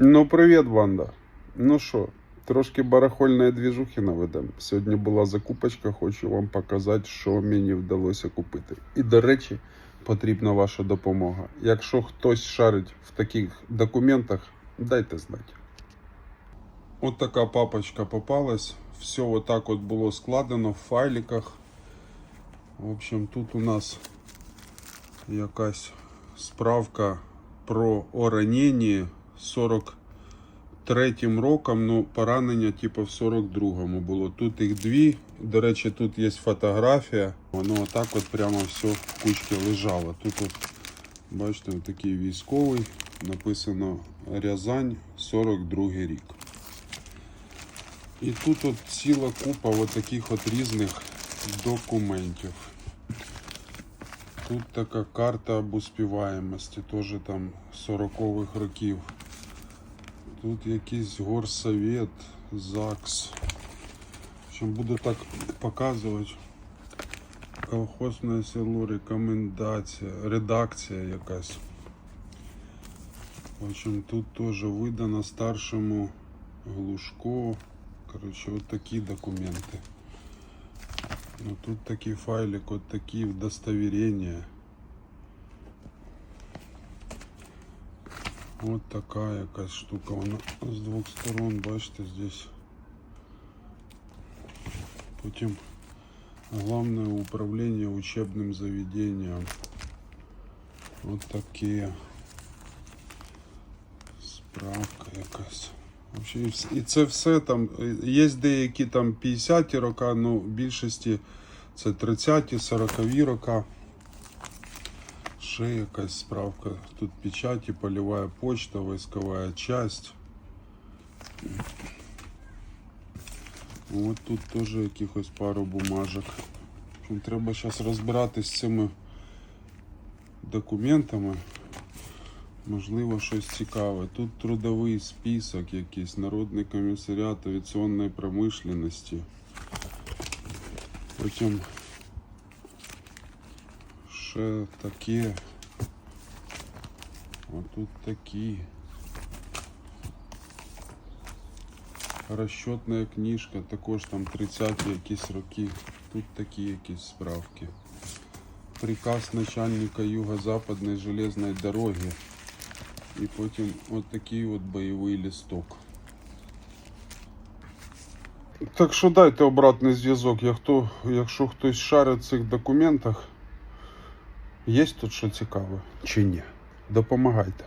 Ну, привіт, банда. Ну що, трошки барахольної двіжухи наведемо. Сьогодні була закупочка, хочу вам показати, що мені вдалося купити. І, до речі, потрібна ваша допомога. Якщо хтось шарить в таких документах, дайте знати. От така папочка попалась. Все отак от було складено в файликах. В общем, тут у нас якась справка про оранення 43-м роком, ну поранення типу в 42-му було. Тут їх дві. До речі, тут є фотографія. Воно отак от прямо все в кучці лежало. Тут от, бачите, такий військовий. Написано Рязань 42 рік. І тут от ціла купа от таких от різних документів. Тут така карта об успіваємості, теж там 40-х років. Тут якийсь горсовет, ЗАГС. Общем, буду так показувати. Колхозне село, рекомендація, редакція якась. В общем, тут теж видано старшому Глушко. Короче, вот такие документы. Ну тут такий файлик, вот такие удостоверения. Вот такая якась штука. Вона з двох сторон, бачите, здесь. Потім Главное управление учебным заведением. Вот такие. Справка якась. І це все там. е, Є деякі там 50-ті роки, ну в більшості це 30-ті, 40-ві роки. Ще якась справка. Тут печаті, полевая почта, войсковая часть. От тут теж якихось пару бумажок. Треба зараз розбиратись з цими документами. Можливо, щось цікаве. Тут трудовий список якийсь, Народний комісаріат авіаційної промишленості. Потім ще таке. Отут такі. Розчетна книжка, також там 30-ті якісь роки. Тут такі якісь справки. Приказ начальника Юго-Западної железної дороги. І потім от такий от бойовий листок. Так що дайте обратний зв'язок, як хто, якщо хтось шарить в цих документах, є тут що цікаве чи ні. Допомагайте.